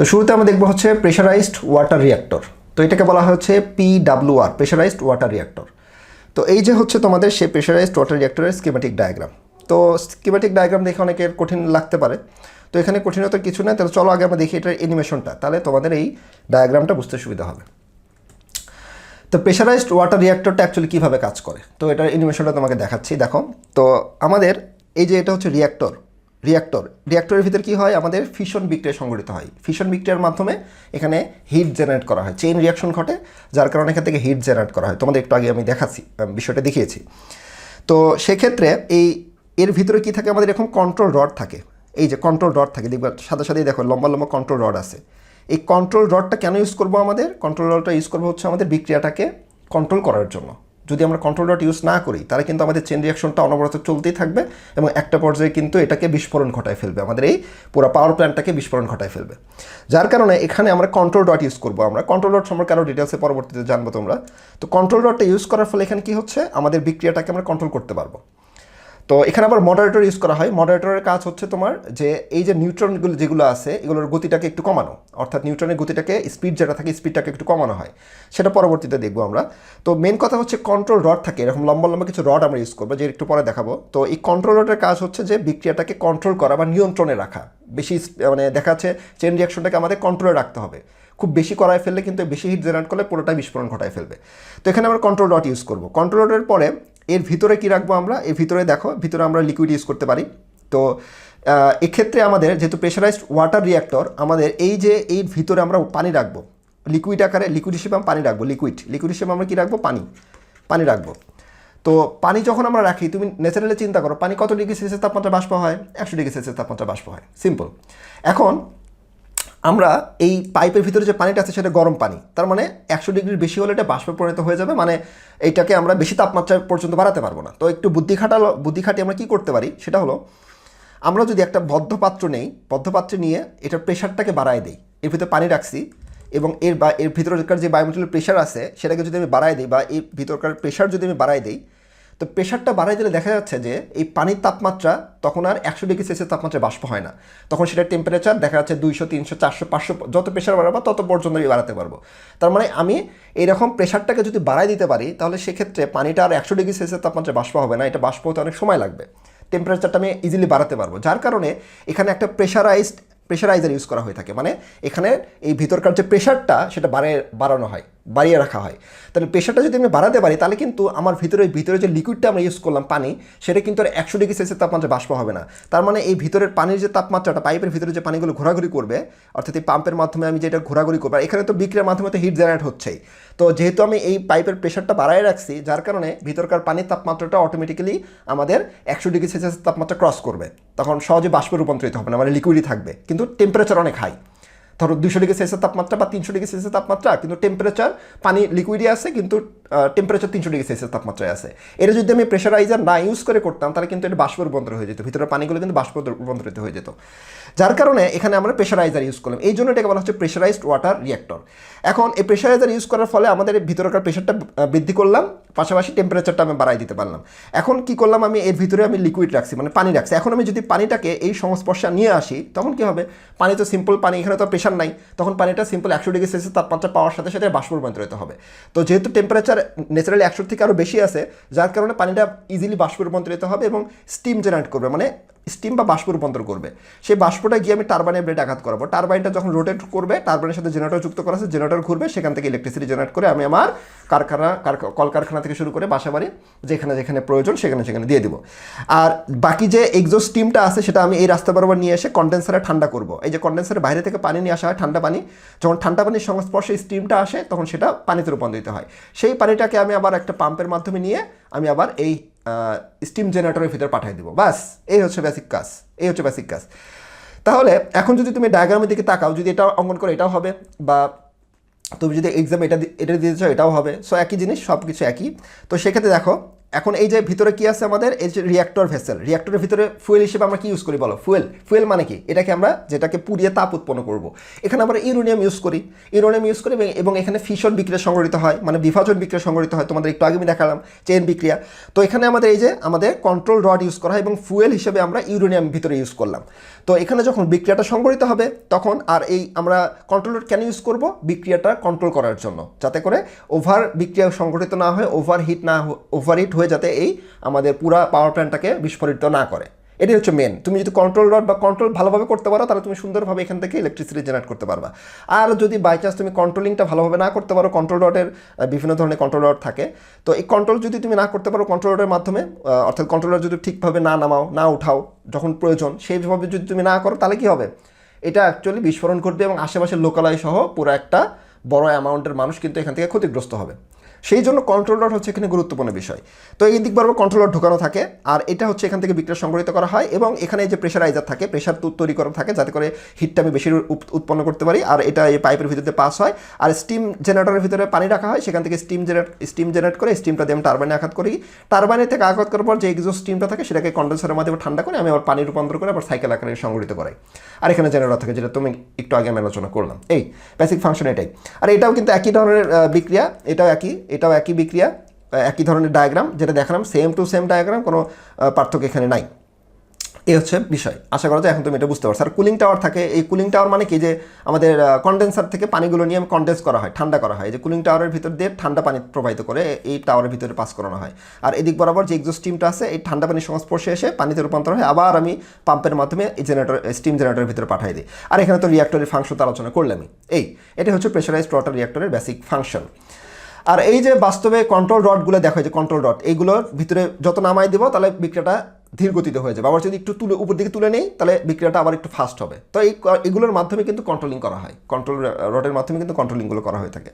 তো শুরুতে আমরা দেখব হচ্ছে প্রেশারাইজড ওয়াটার রিয়াক্টর। তো এটাকে বলা হচ্ছে পিডাব্লিউআর প্রেশারাইজড ওয়াটার রিয়াক্টর। তো এই যে হচ্ছে তোমাদের সেই প্রেশারাইজড ওয়াটার রিয়াক্টরের স্কিমেটিক ডায়াগ্রাম তো স্কিমেটিক ডায়াগ্রাম দেখে অনেকের কঠিন লাগতে পারে। তো এখানে কঠিনতার কিছু নেই, তাহলে চলো আগে আমরা দেখি এটার অ্যানিমেশনটা তাহলে তোমাদের এই ডায়াগ্রামটা বুঝতে সুবিধা হবে। তো প্রেশারাইজড ওয়াটার রিয়াক্টরটা অ্যাকচুয়ালি কীভাবে কাজ করে? তো এটার অ্যানিমেশনটা তোমাকে দেখাচ্ছি, দেখো। তো আমাদের এই যে এটা হচ্ছে রিয়াক্টর রিয়াক্টর রিয়াক্টরের ভিতরে কি হয়? আমাদের ফিশন বিক্রিয়া সংঘটিত হয়। ফিশন বিক্রিয়ার মাধ্যমে এখানে হিট জেনারেট করা হয়। চেইন রিয়াকশন ঘটে, যার কারণে এখান থেকে হিট জেনারেট করা হয়। তোমাদের একটু আগে আমি দেখাচ্ছি বিষয়টা দেখিয়েছি। তো সেক্ষেত্রে এই, এর ভিতরে কি থাকে? আমাদের এরকম কন্ট্রোল রড থাকে। এই যে কন্ট্রোল রড থাকে, দেখবে সাথে সাথেই দেখো, লম্বা লম্বা কন্ট্রোল রড আছে। এই কন্ট্রোল রডটা কেন ইউজ করব আমাদের? কন্ট্রোল রডটা ইউজ করব হচ্ছে আমাদের বিক্রিয়াটাকে কন্ট্রোল করার জন্য। যদি আমরা কন্ট্রোল ডট ইউজ না করি, তাহলে কিন্তু আমাদের চেন রিয়াকশনটা অনবরত চলতেই থাকবে এবং একটা পর্যায়ে কিন্তু এটাকে বিস্ফোরণ ঘটায় ফেলবে। আমাদের এই পুরো পাওয়ার প্ল্যান্টটাকে বিস্ফোরণ ঘটায় ফেলবে। যার কারণে এখানে আমরা কন্ট্রোল ডট ইউজ করব আমরা। কন্ট্রোল ডট সম্পর্কে আরও ডিটেলসে পরবর্তীতে জানব তোমরা। তো কন্ট্রোল ডটটা ইউজ করার ফলে এখানে কী হচ্ছে? আমাদের বিক্রিয়াটাকে আমরা কন্ট্রোল করতে পারব। তো এখানে আবার মডারেটর ইউজ করা হয়। মডারেটরের কাজ হচ্ছে তোমার যে এই যে নিউট্রনগুলো যেগুলো আছে, এগুলোর গতিটাকে একটু কমানো। অর্থাৎ নিউট্রনের গতিটাকে স্পিড যেটা থাকে স্পিডটাকে একটু কমানো হয়। সেটা পরবর্তীতে দেখব আমরা। তো মেন কথা হচ্ছে কন্ট্রোল রড থাকে। এরকম লম্বা লম্বা কিছু রড আমরা ইউজ করব, যে একটু পরে দেখাবো। তো এই কন্ট্রোল রডের কাজ হচ্ছে যে বিক্রিয়াটাকে কন্ট্রোল করা বা নিয়ন্ত্রণে রাখা। বেশি মানে দেখা যাচ্ছে চেন রিয়াকশনটাকে আমাদের কন্ট্রোলে রাখতে হবে। খুব বেশি করায় ফেললে কিন্তু বেশি হিট জেনারেট করলে পুরোটাই বিস্ফোরণ ঘটায় ফেলবে। তো এখানে আমরা কন্ট্রোল ডট ইউজ করব। কন্ট্রোল ডটের পরে এর ভিতরে কি রাখব আমরা? এর ভিতরে দেখো, ভিতরে আমরা লিকুইড ইউজ করতে পারি। তো এক্ষেত্রে আমাদের যেহেতু প্রেশারাইজড ওয়াটার রিয়াক্টর আমাদের এই যে এই ভিতরে আমরা পানি রাখব লিকুইড আকারে লিকুইড হিসেবে আমরা পানি রাখব লিকুইড লিকুইড হিসেবে আমরা কি রাখব? পানি। পানি রাখব। তো, পানি যখন আমরা রাখি, তুমি ন্যাচারালি চিন্তা করো, পানি কত ডিগ্রি সেলসিয়াস তাপমাত্রা বাষ্প হয়? একশো ডিগ্রি সেলসিয়াস তাপমাত্রা বাষ্প হয়। সিম্পল এখন আমরা এই পাইপের ভিতরে যে পানিটা আছে সেটা গরম পানি। তার মানে একশো ডিগ্রির বেশি হলে এটা বাষ্পে পরিণত হয়ে যাবে মানে এইটাকে আমরা বেশি তাপমাত্রা পর্যন্ত বাড়াতে পারব না। তো একটু বুদ্ধি খাটালো, বুদ্ধি খাটিয়ে আমরা কী করতে পারি? সেটা হলো, আমরা যদি একটা বদ্ধ পাত্র নেই, বদ্ধ পাত্রে নিয়ে এটার প্রেশারটাকে বাড়ায় দিই। এর ভিতরে পানি রাখছি এবং এর বা, এর ভিতরকার যে বায়োমেট্রিয়াল প্রেশার আছে, সেটাকে যদি আমি বাড়ায় দিই বা এর ভিতরকার প্রেশার যদি আমি বাড়ায় দিই তো প্রেশারটা বাড়াই দিলে দেখা যাচ্ছে যে এই পানির তাপমাত্রা তখন আর একশো ডিগ্রি সেলসিয়াস তাপমাত্রায় বাষ্প হয় না। তখন সেটার টেম্পারেচার দেখা যাচ্ছে দুইশো, তিনশো, চারশো, পাঁচশো, যত প্রেশার বাড়াবো তত পর্যন্ত আমি বাড়াতে পারব। তার মানে আমি এরকম প্রেশারটাকে যদি বাড়াই দিতে পারি, তাহলে সেক্ষেত্রে পানিটা আর একশো ডিগ্রি সেলসিয়াস তাপমাত্রায় বাষ্প হবে না, এটা বাষ্প হতে অনেক সময় লাগবে। টেম্পারেচারটা আমি ইজিলি বাড়াতে পারব। যার কারণে এখানে একটা প্রেশারাইজড প্রেশারাইজার ইউজ করা হয়ে থাকে। মানে এখানে এই ভিতরকার যে প্রেশারটা সেটা বাড়িয়ে, বাড়ানো হয়। বাড়িয়ে রাখা হয়। তাহলে প্রেশারটা যদি আমি বাড়াতে পারি, তাহলে কিন্তু আমার ভিতরে ভিতরে যে লিকুইডটা আমরা ইউজ করলাম পানি, সেটা কিন্তু আর একশো ডিগ্রি সেলসিয়াস তাপমাত্রা বাষ্প হবে না। তার মানে এই ভিতরের পানির যে তাপমাত্রাটা পাইপের ভিতরে যে পানিগুলো ঘোরাঘুরি করবে, অর্থাৎ এই পাম্পের মাধ্যমে আমি যেটা ঘোরাঘুরি করব, আর এখানে তো বিক্রিয়ার মাধ্যমে তো হিট জেনারেট হচ্ছেই। তো যেহেতু আমি এই পাইপের প্রেশারটা বাড়ায় রাখছি, যার কারণে ভিতরকার পানির তাপমাত্রাটা অটোমেটিক্যালি আমাদের একশো ডিগ্রি সেলসিয়াস তাপমাত্রা ক্রস করবে। তখন সহজে বাষ্পে রূপান্তরিত হবে না মানে লিকুইডই থাকবে। কিন্তু টেম্পারেচার অনেক হাই ধরো দুশো ডিগ্রি সেলসিয়াস তাপমাত্রা বা তিনশো ডিগ্রি সেলসিয়াস তাপমাত্রা, কিন্তু টেম্পারেচার পানি লিকুইডে আছে, কিন্তু টেম্পারেচার তিনশো ডিগ্রি সেলসিয়াস তাপমাত্রায় আছে। এটা যদি আমি প্রেশারাইজার না ইউজ করে করতাম, তাহলে কিন্তু এটা বাষ্প রূপান্তর হয়ে যেত। ভিতরে পানিগুলো কিন্তু বাষ্প রূপান্তরিত হয়ে যেত। যার কারণে এখানে আমরা প্রেশারাইজার ইউজ করলাম। এই জন্য এটাকে বলা হচ্ছে প্রেশারাইজড ওয়াটার রিয়াক্টর এখন এই প্রেশারাইজার ইউজ করার ফলে আমাদের ভিতরকার প্রেশারটা বৃদ্ধি করলাম। পাশাপাশি টেম্পারেচারটা আমি বাড়াই দিতে পারলাম। এখন কি করলাম আমি? এর ভিতরে আমি লিকুইড রাখছি মানে পানি রাখছি। এখন আমি যদি পানিটাকে এই সংস্পর্শে নিয়ে আসি, তখন কি হবে? পানি তো সিম্পল পানি, এখানে তো প্রেশার নাই। তখন পানিটা সিম্পল একশো ডিগ্রি সেলসিয়াস তাপমাত্রা পাওয়ার সাথে সাথে বাষ্প রূপান্তরিত হবে। তো যেহেতু টেম্পারেচার ন্যাচারালি একশোর থেকে আরও বেশি আছে, যার কারণে পানিটা ইজিলি বাষ্প রূপান্তরিত হবে এবং স্টিম জেনারেট করবে। মানে স্টিম বা বাষ্প রূপান্তর করবে। সেই বাষ্পটা গিয়ে আমি টারবাইনে ব্লেড আঘাত করাবো। টারবাইনটা যখন রোটেট করবে টারবাইনের সাথে জেনারেটর যুক্ত করা আছে জেনারেটর ঘুরবে, সেখান থেকে ইলেকট্রিসিটি জেনারেট করে আমি আমার কারখানা কার- কলকারখানা থেকে শুরু করে বাসাবাড়ি, যেখানে যেখানে প্রয়োজন, সেখানে সেখানে দিয়ে দিব। আর বাকি যে এক্সো স্টিমটা আছে, সেটা আমি এই রাস্তা বরাবর নিয়ে এসে কন্ডেন্সারে ঠান্ডা করব। এই যে কন্ডেন্সারের বাইরে থেকে পানি নিয়ে আসা হয় ঠান্ডা পানি, যখন ঠান্ডা পানির সংস্পর্শে স্টিমটা আসে, তখন সেটা পানিতে রূপান্তরিত হয়। সেই পানিটাকে আমি আবার একটা পাম্পের মাধ্যমে নিয়ে আমি আবার এই স্টিম জেনারেটরের ভিতরে পাঠিয়ে দেবো। বাস, এই হচ্ছে বেসিক কাজ, এই হচ্ছে বেসিক কাজ। তাহলে, এখন যদি তুমি ডায়াগ্রামের দিকে তাকাও, যদি এটা অঙ্কন করে এটাও হবে, বা তুমি যদি এক্সাম এটা এটা দিতে চাও, এটাও হবে। সো একই জিনিস সব কিছু একই। তো সেক্ষেত্রে দেখো এখন এই যে ভিতরে কি আছে আমাদের? এই যে রিয়াক্টর ভেসেল রিয়াক্টরের ভিতরে ফুয়েল হিসেবে আমরা কি ইউজ করি বলো? ফুয়েল ফুয়েল মানে কি? এটাকে আমরা যেটাকে পুড়িয়ে তাপ উৎপন্ন করব। এখানে আমরা ইউরোনিয়াম ইউজ করি। ইউরেনিয়াম ইউজ করি এবং- এখানে ফিশন বিক্রিয়া সংগঠিত হয় মানে বিভাজন বিক্রিয়া সংগঠিত হয়। তোমাদের একটু আগে আমি দেখালাম চেন বিক্রিয়া। তো এখানে আমাদের এই যে আমাদের কন্ট্রোল রড ইউজ করা হয় এবং ফুয়েল হিসেবে আমরা ইউরোনিয়াম ভিতরে ইউজ করলাম। তো এখানে যখন বিক্রিয়াটা সংগঠিত হবে, তখন আর এই আমরা কন্ট্রোল রড কেন ইউজ করব? বিক্রিয়াটা কন্ট্রোল করার জন্য। যাতে করে ওভার বিক্রিয়া সংগঠিত না হয় ওভার হিট না ওভার হিট হয়ে যাতে এই আমাদের পুরা পাওয়ার প্ল্যান্টটাকে বিস্ফোরিত না করে। এটাই হচ্ছে মেন তুমি যদি কন্ট্রোল রড বা কন্ট্রোল ভালোভাবে করতে পারো, তাহলে তুমি সুন্দরভাবে এখান থেকে ইলেকট্রিসিটি জেনারেট করতে পারবা। আর যদি বাই চান্স তুমি কন্ট্রোলিংটা ভালোভাবে না করতে পারো কন্ট্রোল রডের বিভিন্ন ধরনের কন্ট্রোল রড থাকে, তো এই কন্ট্রোল যদি তুমি না করতে পারো কন্ট্রোল রডের মাধ্যমে অর্থাৎ কন্ট্রোল রড যদি ঠিকভাবে না নামাও, না উঠাও, যখন প্রয়োজন, সেইভাবে যদি তুমি না করো, তাহলে কি হবে? এটা অ্যাকচুয়ালি বিস্ফোরণ ঘটবে এবং আশেপাশের লোকালয় সহ পুরো একটা বড় অ্যামাউন্টের মানুষ কিন্তু এখান থেকে ক্ষতিগ্রস্ত হবে। সেই জন্য কন্ট্রোলার হচ্ছে এখানে গুরুত্বপূর্ণ বিষয়। তো এই দিক বরাবর কন্ট্রোলার ঢোকানো থাকে, আর এটা হচ্ছে এখান থেকে বিক্রিয়া সংগঠিত করা হয়, এবং এখানে যে প্রেশারাইজার থাকে প্রেশার তৈরি করা থাকে যাতে করে হিটটা আমি বেশি উৎপন্ন করতে পারি, আর এটা এই পাইপের ভিতরে পাস হয়। আর স্টিম জেনারেটরের ভিতরে পানি রাখা হয়, সেখান থেকে স্টিম জেনারেট স্টিম জেনারেট করে স্টিমটা দিয়ে আমি টারবাইনে আঘাত করি। টারবাইনে থেকে আঘাত করার পর যে এক্সো স্টিমটা থাকে, সেটাকে কন্ডেন্সারের মাধ্যমে ঠান্ডা করে আমি আবার পানি রূপান্তর করে আবার সাইকেল আকারে সংগঠিত করাই। আর এখানে জেনারেটর থাকে, যেটা তুমি একটু আগে আমি আলোচনা করলাম। এই বেসিক ফাংশন এটাই। আর এটাও কিন্তু একই ধরনের বিক্রিয়া, এটাও একই। এটাও একই বিক্রিয়া একই ধরনের ডায়াগ্রাম যেটা দেখালাম সেম টু সেম ডায়াগ্রাম কোনো পার্থক্য এখানে নাই। এই হচ্ছে বিষয়। আশা করা যায় এখন তুমি এটা বুঝতে পারছ। আর কুলিং টাওয়ার থাকে, এই কুলিং টাওয়ার মানে কি? যে আমাদের কন্ডেন্সার থেকে পানিগুলো নিয়ে কন্ডেন্স করা হয়, ঠান্ডা করা হয়। যে কুলিং টাওয়ারের ভিতর দিয়ে ঠান্ডা পানি প্রবাহিত করে, এই টাওয়ারের ভিতরে পাস করানো হয়। আর এদিক বরাবর যে এক্সো স্টিমটা আছে, এই ঠান্ডা পানির সংস্পর্শে এসে পানিতে রূপান্তর হয়। আবার আমি পাম্পের মাধ্যমে এই জেনারেটর স্টিম জেনারেটরের ভিতরে পাঠাই দিই। আর এখানে তো রিয়াক্টরের ফাংশন তো আলোচনা করলামই। এই এটা হচ্ছে প্রেশারাইজড ওয়াটার রিয়াক্টরের বেসিক ফাংশন আর এই যে বাস্তবে কন্ট্রোল রডগুলো দেখো যে কন্ট্রোল ডট এইগুলোর ভিতরে যত নামাই দিব, তাহলে বিক্রিয়াটা ধীর গতিতে হয়ে যাবে। আবার যদি একটু তুলে, উপর দিকে তুলে নেই, তাহলে বিক্রিয়াটা আবার একটু ফাস্ট হবে। তো এই এগুলোর মাধ্যমে কিন্তু কন্ট্রোলিং করা হয়। কন্ট্রোল রডের মাধ্যমে কিন্তু কন্ট্রোলিংগুলো করা হয়ে থাকে।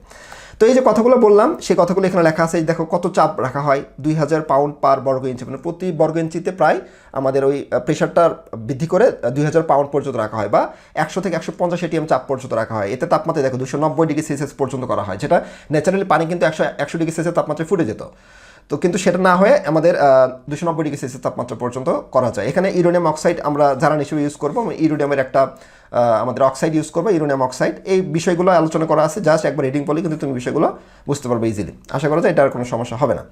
তো এই যে কথাগুলো বললাম, সেই কথাগুলো এখানে লেখা আছে, দেখো কত চাপ রাখা হয়। দুই হাজার পাউন্ড পার বর্গ ইঞ্চি মানে প্রতি বর্গ ইঞ্চিতে প্রায় আমাদের ওই প্রেশারটা বৃদ্ধি করে দুই হাজার পাউন্ড পর্যন্ত রাখা হয় বা একশো থেকে একশো পঞ্চাশ এটিএম চাপ পর্যন্ত রাখা হয়। এতে তাপমাত্রা দেখো দুশো নব্বই ডিগ্রি সেলসিয়াস পর্যন্ত করা হয়, যেটা ন্যাচারালি পানি কিন্তু একশো একশো ডিগ্রি সেলসিয়াস তাপমাত্রায় ফুটে যেত। তো কিন্তু সেটা না হয়ে আমাদের দুশো নব্বই ডিগ্রি সেলসিয়াস তাপমাত্রা পর্যন্ত করা যায়। এখানে ইউরোনিয়াম অক্সাইড আমরা জ্বালানি হিসেবে ইউজ করব ইউরোনিয়ামের একটা আমাদের অক্সাইড ইউজ করব ইউরোনিয়াম অক্সাইড এই বিষয়গুলো আলোচনা করা আছে জাস্ট একবার রিডিং পড়লে কিন্তু তুমি বিষয়গুলো বুঝতে পারবে ইজিলি আশা করা যায় এটার কোনো সমস্যা হবে না।